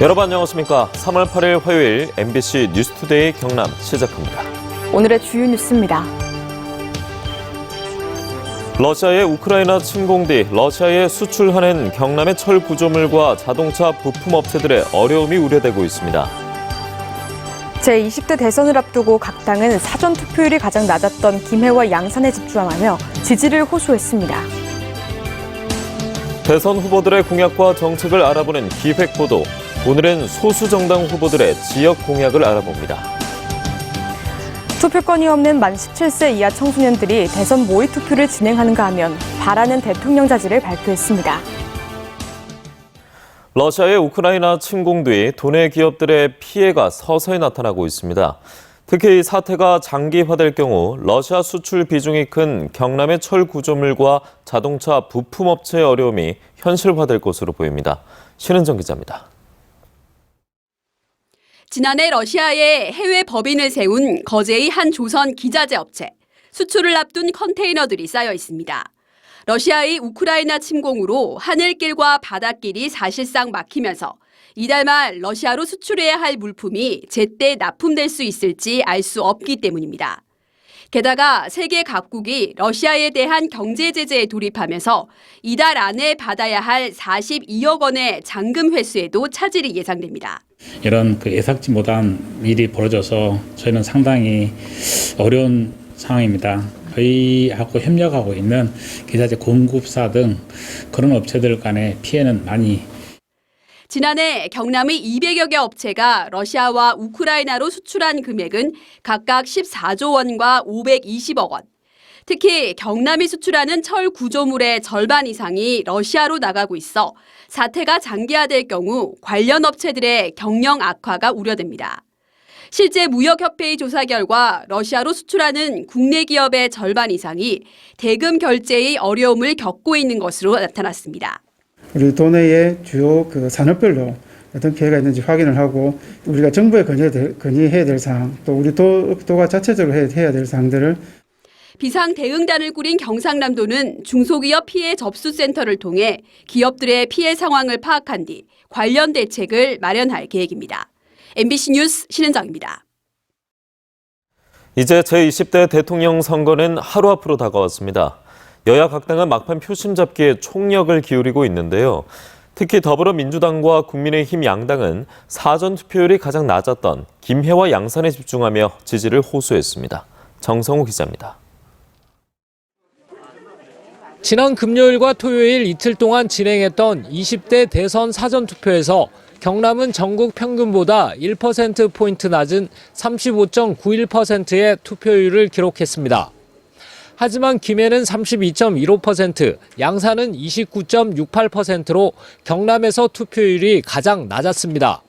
여러분 안녕하십니까? 3월 8일 화요일 MBC 뉴스투데이 경남 시작합니다. 오늘의 주요 뉴스입니다. 러시아의 우크라이나 침공 뒤 러시아에 수출하는 경남의 철 구조물과 자동차 부품 업체들의 어려움이 우려되고 있습니다. 제20대 대선을 앞두고 각 당은 사전 투표율이 가장 낮았던 김해와 양산에 집중하며 지지를 호소했습니다. 대선 후보들의 공약과 정책을 알아보는 기획보도. 오늘은 소수 정당 후보들의 지역 공약을 알아봅니다. 투표권이 없는 만 17세 이하 청소년들이 대선 모의 투표를 진행하는가 하면 바라는 대통령 자질을 발표했습니다. 러시아의 우크라이나 침공 뒤 도내 기업들의 피해가 서서히 나타나고 있습니다. 특히 이 사태가 장기화될 경우 러시아 수출 비중이 큰 경남의 철 구조물과 자동차 부품 업체의 어려움이 현실화될 것으로 보입니다. 신은정 기자입니다. 지난해 러시아에 해외 법인을 세운 거제의 한 조선 기자재 업체. 수출을 앞둔 컨테이너들이 쌓여 있습니다. 러시아의 우크라이나 침공으로 하늘길과 바닷길이 사실상 막히면서 이달 말 러시아로 수출해야 할 물품이 제때 납품될 수 있을지 알 수 없기 때문입니다. 게다가 세계 각국이 러시아에 대한 경제 제재에 돌입하면서 이달 안에 받아야 할 42억 원의 잔금 회수에도 차질이 예상됩니다. 이런 그 예상치 못한 일이 벌어져서 저희는 상당히 어려운 상황입니다. 저희하고 협력하고 있는 기사제 공급사 등 그런 업체들 간의 피해는 많이 지난해 경남의 200여 개 업체가 러시아와 우크라이나로 수출한 금액은 각각 14조 원과 520억 원. 특히 경남이 수출하는 철 구조물의 절반 이상이 러시아로 나가고 있어 사태가 장기화될 경우 관련 업체들의 경영 악화가 우려됩니다. 실제 무역협회의 조사 결과 러시아로 수출하는 국내 기업의 절반 이상이 대금 결제의 어려움을 겪고 있는 것으로 나타났습니다. 우리 도내의 주요 그 산업별로 어떤 피해가 있는지 확인을 하고 우리가 정부에 건의해야 될, 건의해야 될 사항 또 우리 도, 도가 자체적으로 해야 될 사항들을 비상 대응단을 꾸린 경상남도는 중소기업 피해 접수센터를 통해 기업들의 피해 상황을 파악한 뒤 관련 대책을 마련할 계획입니다. MBC 뉴스 신은정입니다. 이제 제20대 대통령 선거는 하루 앞으로 다가왔습니다. 여야 각 당은 막판 표심 잡기에 총력을 기울이고 있는데요. 특히 더불어민주당과 국민의힘 양당은 사전 투표율이 가장 낮았던 김해와 양산에 집중하며 지지를 호소했습니다. 정성호 기자입니다. 지난 금요일과 토요일 이틀 동안 진행했던 20대 대선 사전 투표에서 경남은 전국 평균보다 1%포인트 낮은 35.91%의 투표율을 기록했습니다. 하지만 김해는 32.15%, 양산은 29.68%로 경남에서 투표율이 가장 낮았습니다.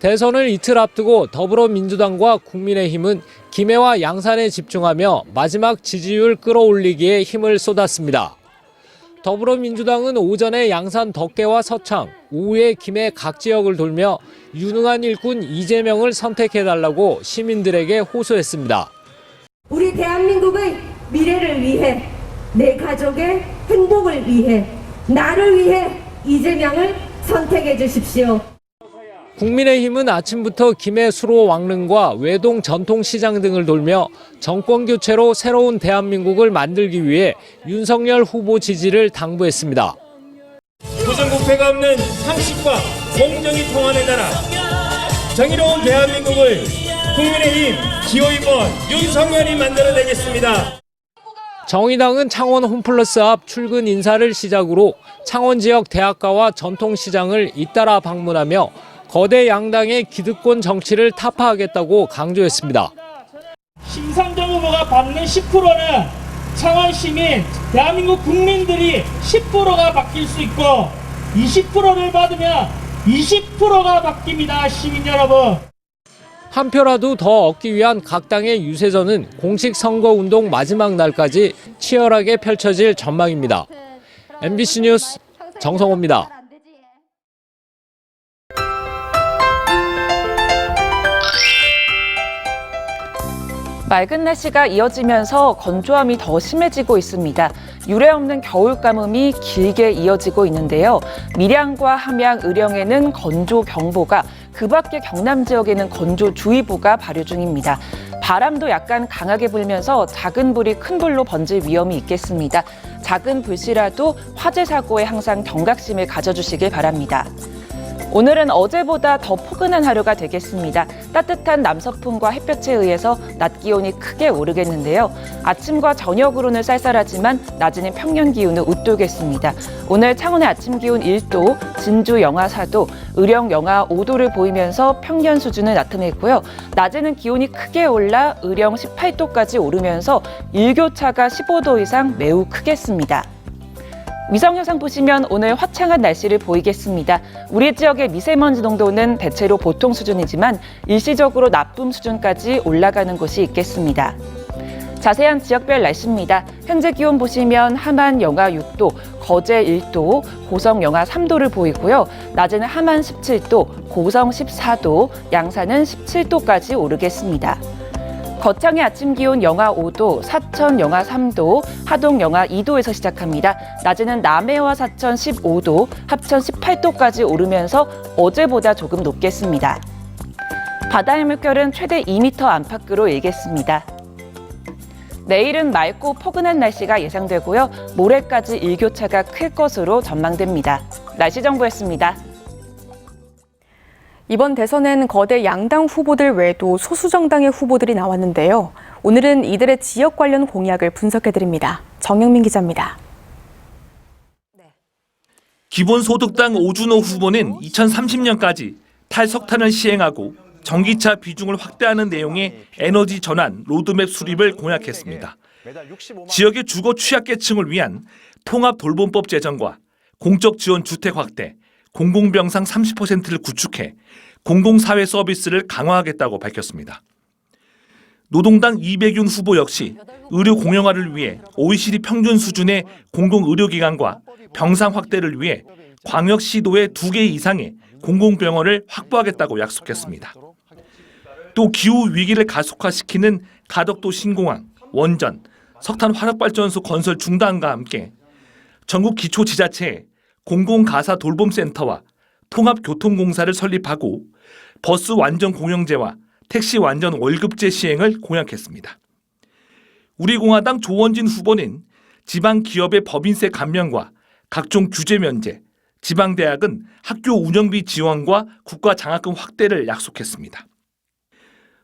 대선을 이틀 앞두고 더불어민주당과 국민의힘은 김해와 양산에 집중하며 마지막 지지율 끌어올리기에 힘을 쏟았습니다. 더불어민주당은 오전에 양산 덕계와 서창, 오후에 김해 각 지역을 돌며 유능한 일꾼 이재명을 선택해달라고 시민들에게 호소했습니다. 우리 대한민국의 미래를 위해 내 가족의 행복을 위해 나를 위해 이재명을 선택해 주십시오. 국민의힘은 아침부터 김해 수로 왕릉과 외동 전통시장 등을 돌며 정권 교체로 새로운 대한민국을 만들기 위해 윤석열 후보 지지를 당부했습니다. 부정부패가 없는 상식과 공정이 통하는 나라 정의로운 대한민국을 국민의힘 기호이번 윤석열이 만들어내겠습니다. 정의당은 창원 홈플러스 앞 출근 인사를 시작으로 창원 지역 대학가와 전통시장을 잇따라 방문하며 거대 양당의 기득권 정치를 타파하겠다고 강조했습니다. 심상정 후보가 받는 10%는 창원 시민, 대한민국 국민들이 10%가 바뀔 수 있고 20%를 받으면 20%가 바뀝니다. 시민 여러분. 한 표라도 더 얻기 위한 각 당의 유세전은 공식 선거운동 마지막 날까지 치열하게 펼쳐질 전망입니다. MBC 뉴스 정성호입니다. 맑은 날씨가 이어지면서 건조함이 더 심해지고 있습니다. 유례 없는 겨울 가뭄이 길게 이어지고 있는데요. 밀양과 함양, 의령에는 건조 경보가, 그 밖에 경남 지역에는 건조주의보가 발효 중입니다. 바람도 약간 강하게 불면서 작은 불이 큰 불로 번질 위험이 있겠습니다. 작은 불씨라도 화재 사고에 항상 경각심을 가져주시길 바랍니다. 오늘은 어제보다 더 포근한 하루가 되겠습니다. 따뜻한 남서풍과 햇볕에 의해서 낮 기온이 크게 오르겠는데요. 아침과 저녁으로는 쌀쌀하지만 낮에는 평년 기온을 웃돌겠습니다. 오늘 창원의 아침 기온 1도, 진주 영하 4도, 의령 영하 5도를 보이면서 평년 수준을 나타냈고요. 낮에는 기온이 크게 올라 의령 18도까지 오르면서 일교차가 15도 이상 매우 크겠습니다. 위성 영상 보시면 오늘 화창한 날씨를 보이겠습니다. 우리 지역의 미세먼지 농도는 대체로 보통 수준이지만 일시적으로 나쁨 수준까지 올라가는 곳이 있겠습니다. 자세한 지역별 날씨입니다. 현재 기온 보시면 함안 영하 6도, 거제 1도, 고성 영하 3도를 보이고요. 낮에는 함안 17도, 고성 14도, 양산은 17도까지 오르겠습니다. 거창의 아침 기온 영하 5도, 사천 영하 3도, 하동 영하 2도에서 시작합니다. 낮에는 남해와 사천 15도, 합천 18도까지 오르면서 어제보다 조금 높겠습니다. 바다의 물결은 최대 2m 안팎으로 일겠습니다. 내일은 맑고 포근한 날씨가 예상되고요. 모레까지 일교차가 클 것으로 전망됩니다. 날씨 정보였습니다. 이번 대선엔 거대 양당 후보들 외에도 소수 정당의 후보들이 나왔는데요. 오늘은 이들의 지역 관련 공약을 분석해 드립니다. 정영민 기자입니다. 기본소득당 오준호 후보는 2030년까지 탈석탄을 시행하고 전기차 비중을 확대하는 내용의 에너지 전환 로드맵 수립을 공약했습니다. 지역의 주거 취약계층을 위한 통합 돌봄법 제정과 공적 지원 주택 확대, 공공병상 30%를 구축해 공공사회 서비스를 강화하겠다고 밝혔습니다. 노동당 이백윤 후보 역시 의료 공영화를 위해 OECD 평균 수준의 공공의료기관과 병상 확대를 위해 광역시도에 두개 이상의 공공병원을 확보하겠다고 약속했습니다. 또 기후 위기를 가속화시키는 가덕도 신공항, 원전, 석탄 화력발전소 건설 중단과 함께 전국 기초지자체에 공공가사 돌봄센터와 통합교통공사를 설립하고 버스 완전 공영제와 택시 완전 월급제 시행을 공약했습니다. 우리공화당 조원진 후보는 지방 기업의 법인세 감면과 각종 규제 면제, 지방대학은 학교 운영비 지원과 국가 장학금 확대를 약속했습니다.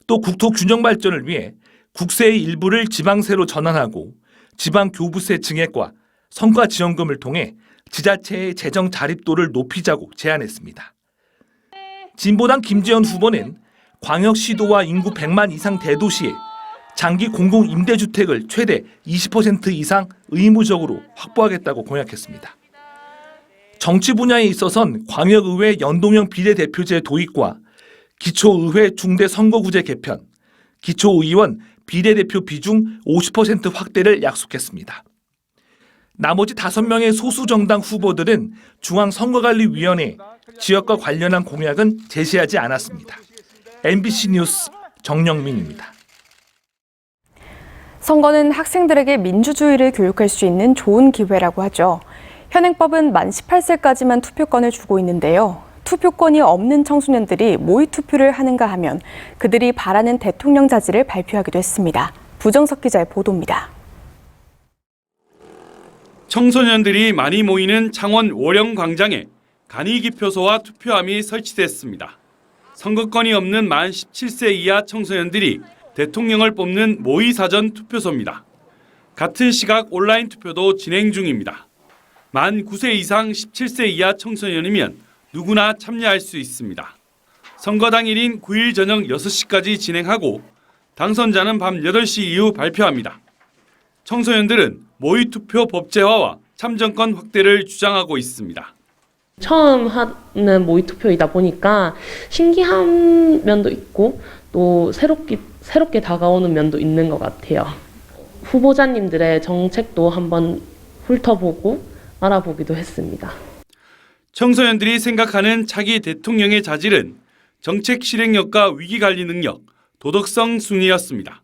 또 국토 균형 발전을 위해 국세의 일부를 지방세로 전환하고 지방 교부세 증액과 성과 지원금을 통해 지자체의 재정 자립도를 높이자고 제안했습니다. 진보당 김재현 후보는 광역시도와 인구 100만 이상 대도시에 장기 공공 임대주택을 최대 20% 이상 의무적으로 확보하겠다고 공약했습니다. 정치 분야에 있어선 광역의회 연동형 비례대표제 도입과 기초의회 중대 선거구제 개편, 기초의원 비례대표 비중 50% 확대를 약속했습니다. 나머지 다섯 명의 소수 정당 후보들은 중앙선거관리위원회 지역과 관련한 공약은 제시하지 않았습니다. MBC 뉴스 정영민입니다. 선거는 학생들에게 민주주의를 교육할 수 있는 좋은 기회라고 하죠. 현행법은 만 18세까지만 투표권을 주고 있는데요. 투표권이 없는 청소년들이 모의 투표를 하는가 하면 그들이 바라는 대통령 자질을 발표하기도 했습니다. 부정석 기자의 보도입니다. 청소년들이 많이 모이는 창원 월영 광장에 간이기표소와 투표함이 설치됐습니다. 선거권이 없는 만 17세 이하 청소년들이 대통령을 뽑는 모의 사전 투표소입니다. 같은 시각 온라인 투표도 진행 중입니다. 만 9세 이상 17세 이하 청소년이면 누구나 참여할 수 있습니다. 선거 당일인 9일 저녁 6시까지 진행하고 당선자는 밤 8시 이후 발표합니다. 청소년들은 모의투표 법제화와 참정권 확대를 주장하고 있습니다. 처음 하는 모의 투표이다 보니까 신기한 면도 있고 또 새롭게, 새롭게 다가오는 면도 있는 것 같아요. 후보자님들의 정책도 한번 훑어보고 알아보기도 했습니다. 청소년들이 생각하는 차기 대통령의 자질은 정책 실행력과 위기 관리 능력, 도덕성 순이었습니다.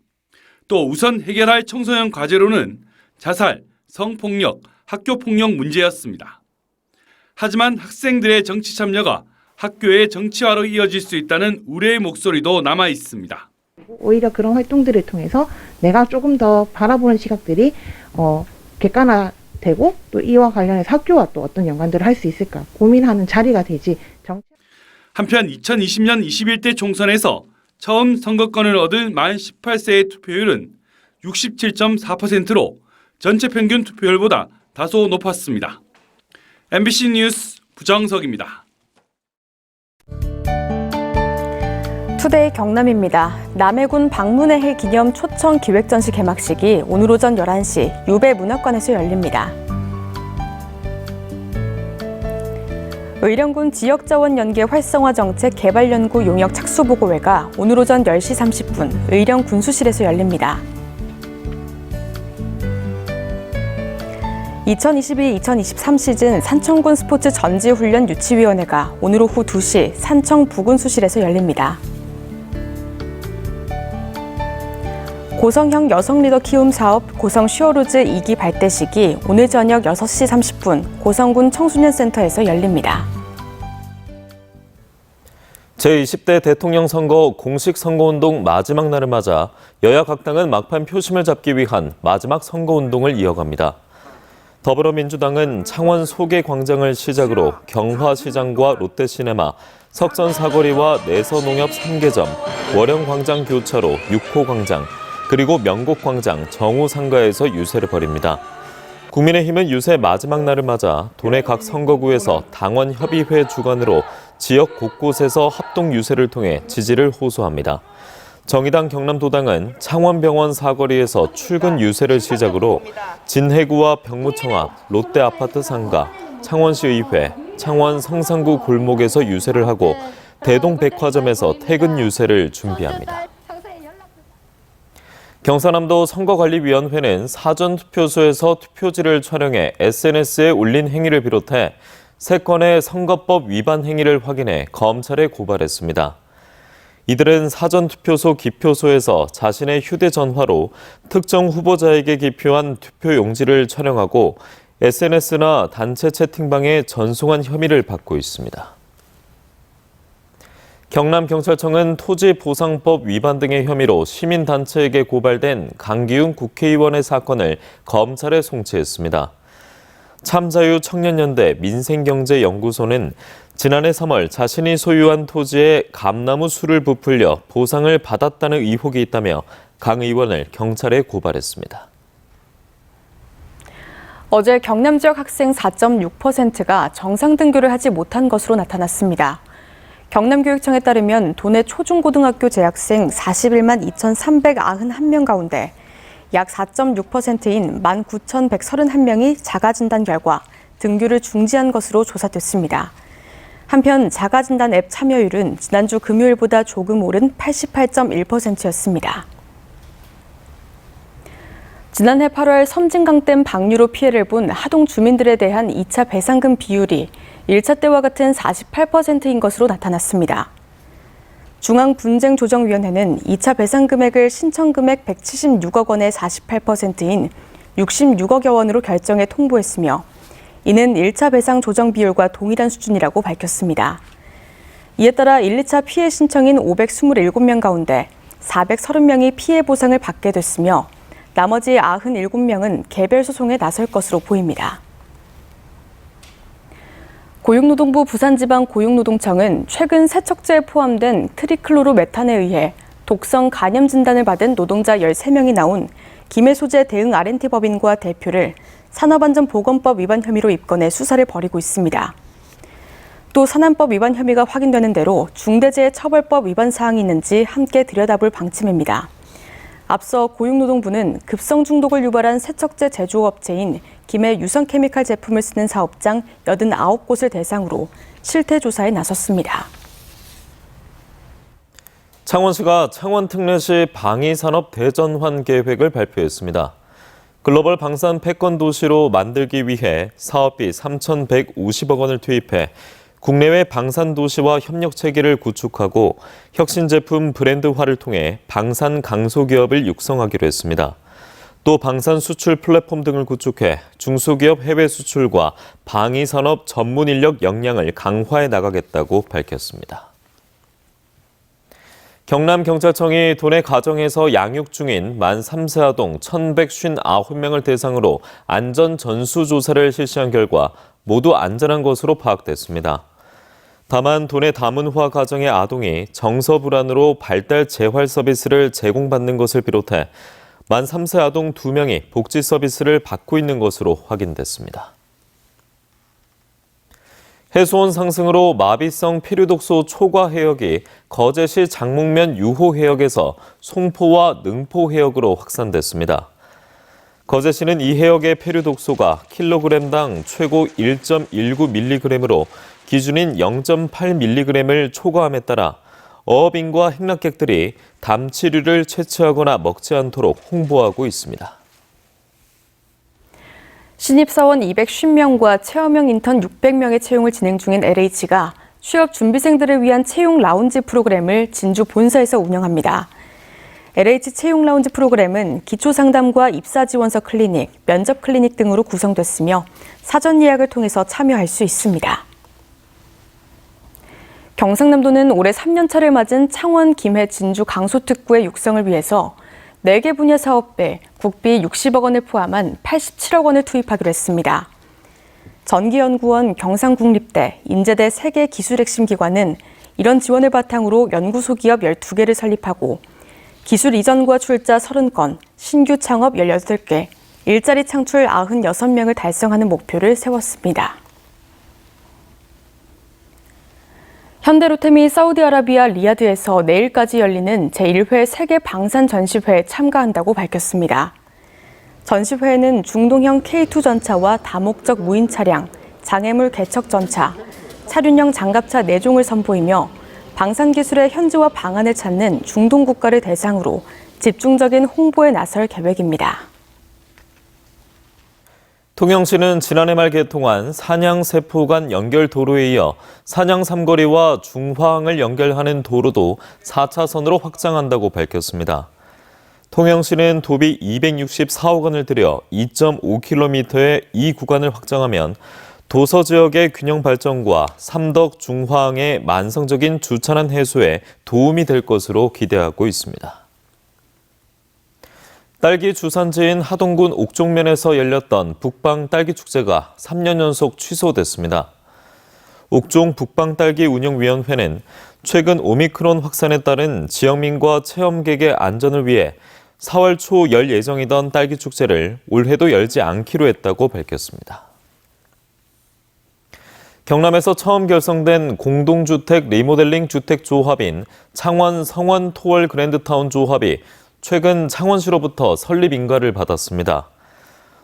또 우선 해결할 청소년 과제로는 자살, 성폭력, 학교폭력 문제였습니다. 하지만 학생들의 정치 참여가 학교의 정치화로 이어질 수 있다는 우려의 목소리도 남아 있습니다. 오히려 그런 활동들을 통해서 내가 조금 더 바라보는 시각들이 어, 객관화되고 또 이와 관련해서 학교와 또 어떤 연관들을 할 수 있을까 고민하는 자리가 되지 정... 한편 2020년 21대 총선에서 처음 선거권을 얻은 만 18세의 투표율은 67.4%로 전체 평균 투표율보다 다소 높았습니다. MBC 뉴스 부정석입니다. 투데이 경남입니다. 남해군 방문의 해 기념 초청 기획전시 개막식이 오늘 오전 11시 유배 문학관에서 열립니다. 의령군 지역자원 연계 활성화 정책 개발연구 용역 착수보고회가 오늘 오전 10시 30분 의령 군수실에서 열립니다. 2022-2023 시즌 산청군 스포츠 전지훈련 유치위원회가 오늘 오후 2시 산청 부군수실에서 열립니다. 고성형 여성 리더 키움 사업 고성 슈어로즈 2기 발대 식이 오늘 저녁 6시 30분 고성군 청소년센터에서 열립니다. 제20대 대통령 선거 공식 선거운동 마지막 날을 맞아 여야 각 당은 막판 표심을 잡기 위한 마지막 선거운동을 이어갑니다. 더불어민주당은 창원 소계광장을 시작으로 경화시장과 롯데시네마, 석전사거리와 내서농협 3개점, 월영광장 교차로 6호광장, 그리고 명곡광장, 정우상가에서 유세를 벌입니다. 국민의힘은 유세 마지막 날을 맞아 도내 각 선거구에서 당원 협의회 주관으로 지역 곳곳에서 합동 유세를 통해 지지를 호소합니다. 정의당 경남도당은 창원병원 사거리에서 출근 유세를 시작으로 진해구와 병무청 앞, 롯데아파트 상가, 창원시의회, 창원 성산구 골목에서 유세를 하고 대동백화점에서 퇴근 유세를 준비합니다. 경사남도 선거관리위원회는 사전투표소에서 투표지를 촬영해 SNS에 올린 행위를 비롯해 세 건의 선거법 위반 행위를 확인해 검찰에 고발했습니다. 이들은 사전투표소 기표소에서 자신의 휴대전화로 특정 후보자에게 기표한 투표 용지를 촬영하고 SNS나 단체 채팅방에 전송한 혐의를 받고 있습니다. 경남경찰청은 토지보상법 위반 등의 혐의로 시민단체에게 고발된 강기훈 국회의원의 사건을 검찰에 송치했습니다. 참자유 청년연대 민생경제연구소는 지난해 3월 자신이 소유한 토지에 감나무 술을 부풀려 보상을 받았다는 의혹이 있다며 강 의원을 경찰에 고발했습니다. 어제 경남 지역 학생 4.6%가 정상 등교를 하지 못한 것으로 나타났습니다. 경남교육청에 따르면 도내 초중고등학교 재학생 41만 2,391명 가운데 약 4.6%인 19,131명이 자가진단 결과 등교를 중지한 것으로 조사됐습니다. 한편 자가진단 앱 참여율은 지난주 금요일보다 조금 오른 88.1%였습니다. 지난해 8월 섬진강댐 방류로 피해를 본 하동 주민들에 대한 2차 배상금 비율이 1차 때와 같은 48%인 것으로 나타났습니다. 중앙분쟁조정위원회는 2차 배상 금액을 신청 금액 176억 원의 48%인 66억여 원으로 결정해 통보했으며 이는 1차 배상 조정 비율과 동일한 수준이라고 밝혔습니다. 이에 따라 1, 2차 피해 신청인 527명 가운데 430명이 피해 보상을 받게 됐으며 나머지 97명은 개별 소송에 나설 것으로 보입니다. 고용노동부 부산지방 고용노동청은 최근 세척제에 포함된 트리클로로메탄에 의해 독성 간염 진단을 받은 노동자 13명이 나온 김해 소재 대응 R&T 법인과 대표를 산업안전보건법 위반 혐의로 입건해 수사를 벌이고 있습니다. 또 산안법 위반 혐의가 확인되는 대로 중대재해처벌법 위반 사항이 있는지 함께 들여다볼 방침입니다. 앞서 고용노동부는 급성 중독을 유발한 세척제 제조업체인 김해 유성케미칼 제품을 쓰는 사업장 89곳을 대상으로 실태 조사에 나섰습니다. 창원시가 창원특례시 방위산업 대전환 계획을 발표했습니다. 글로벌 방산 패권 도시로 만들기 위해 사업비 3,150억 원을 투입해 국내외 방산 도시와 협력 체계를 구축하고 혁신 제품 브랜드화를 통해 방산 강소 기업을 육성하기로 했습니다. 또 방산 수출 플랫폼 등을 구축해 중소기업 해외 수출과 방위 산업 전문 인력 역량을 강화해 나가겠다고 밝혔습니다. 경남경찰청이 도내 가정에서 양육 중인 만 3세 아동 1,159명을 대상으로 안전 전수 조사를 실시한 결과 모두 안전한 것으로 파악됐습니다. 다만 도내 다문화 가정의 아동이 정서 불안으로 발달 재활 서비스를 제공받는 것을 비롯해 만 3세 아동 2명이 복지 서비스를 받고 있는 것으로 확인됐습니다. 해수온 상승으로 마비성 피류독소 초과 해역이 거제시 장목면 유호 해역에서 송포와 능포 해역으로 확산됐습니다. 거제시는 이 해역의 폐류독소가 킬로그램당 최고 1.19mg으로 기준인 0.8mg을 초과함에 따라 어업인과 행락객들이 담치류를 채취하거나 먹지 않도록 홍보하고 있습니다. 신입사원 250명과 체험형 인턴 600명의 채용을 진행 중인 LH가 취업 준비생들을 위한 채용 라운지 프로그램을 진주 본사에서 운영합니다. LH 채용 라운지 프로그램은 기초 상담과 입사 지원서 클리닉, 면접 클리닉 등으로 구성됐으며 사전 예약을 통해서 참여할 수 있습니다. 경상남도는 올해 3년차를 맞은 창원, 김해, 진주, 강소특구의 육성을 위해서 4개 분야 사업에 국비 60억 원을 포함한 87억 원을 투입하기로 했습니다. 전기연구원, 경상국립대, 인제대 3개 기술핵심기관은 이런 지원을 바탕으로 연구소 기업 12개를 설립하고 기술 이전과 출자 30건, 신규 창업 18개, 일자리 창출 96명을 달성하는 목표를 세웠습니다. 현대로템이 사우디아라비아 리야드에서 내일까지 열리는 제1회 세계 방산 전시회에 참가한다고 밝혔습니다. 전시회에는 중동형 K2 전차와 다목적 무인 차량, 장애물 개척 전차, 차륜형 장갑차 4종을 선보이며 방산 기술의 현지화 방안을 찾는 중동 국가를 대상으로 집중적인 홍보에 나설 계획입니다. 통영시는 지난해 말 개통한 산양 세포 간 연결 도로에 이어 산양 삼거리와 중화항을 연결하는 도로도 4차선으로 확장한다고 밝혔습니다. 통영시는 도비 264억 원을 들여 2.5km의 이 구간을 확장하면 도서 지역의 균형 발전과 삼덕 중화항의 만성적인 주차난 해소에 도움이 될 것으로 기대하고 있습니다. 딸기 주산지인 하동군 옥종면에서 열렸던 북방 딸기 축제가 3년 연속 취소됐습니다. 옥종 북방 딸기 운영위원회는 최근 오미크론 확산에 따른 지역민과 체험객의 안전을 위해 4월 초 열 예정이던 딸기 축제를 올해도 열지 않기로 했다고 밝혔습니다. 경남에서 처음 결성된 공동주택 리모델링 주택 조합인 창원 성원 토월 그랜드타운 조합이 최근 창원시로부터 설립 인가를 받았습니다.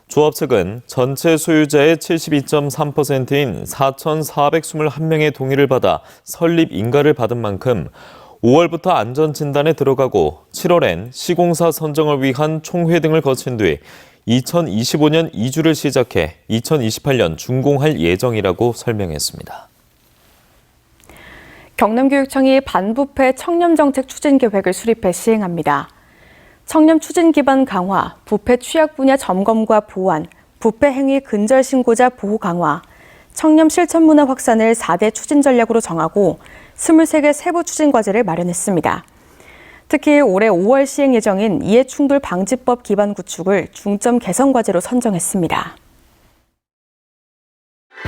조합 측은 전체 소유자의 72.3%인 4,421명의 동의를 받아 설립 인가를 받은 만큼 5월부터 안전 진단에 들어가고 7월엔 시공사 선정을 위한 총회 등을 거친 뒤 2025년 이주를 시작해 2028년 준공할 예정이라고 설명했습니다. 경남교육청이 반부패 청렴 정책 추진 계획을 수립해 시행합니다. 청렴 추진 기반 강화, 부패 취약 분야 점검과 보완, 부패 행위 근절 신고자 보호 강화, 청렴 실천 문화 확산을 4대 추진 전략으로 정하고 23개 세부 추진 과제를 마련했습니다. 특히 올해 5월 시행 예정인 이해충돌 방지법 기반 구축을 중점 개선 과제로 선정했습니다.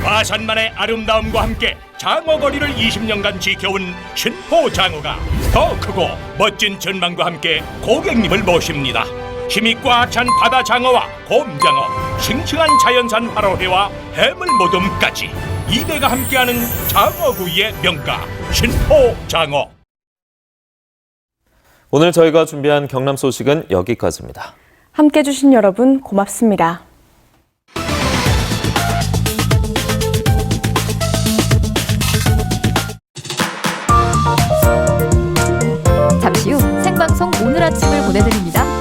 화산만의 아름다움과 함께 장어거리를 20년간 지켜온 신포 장어가 더 크고 멋진 전망과 함께 고객님을 모십니다. 힘이 꽉 찬 바다 장어와 곰장어, 싱싱한 자연산 화로회와 해물 모듬까지 이대가 함께하는 장어구이의 명가 신포 장어. 오늘 저희가 준비한 경남 소식은 여기까지입니다. 함께 해주신 여러분 고맙습니다. 잠시 후 생방송 오늘 아침을 보내드립니다.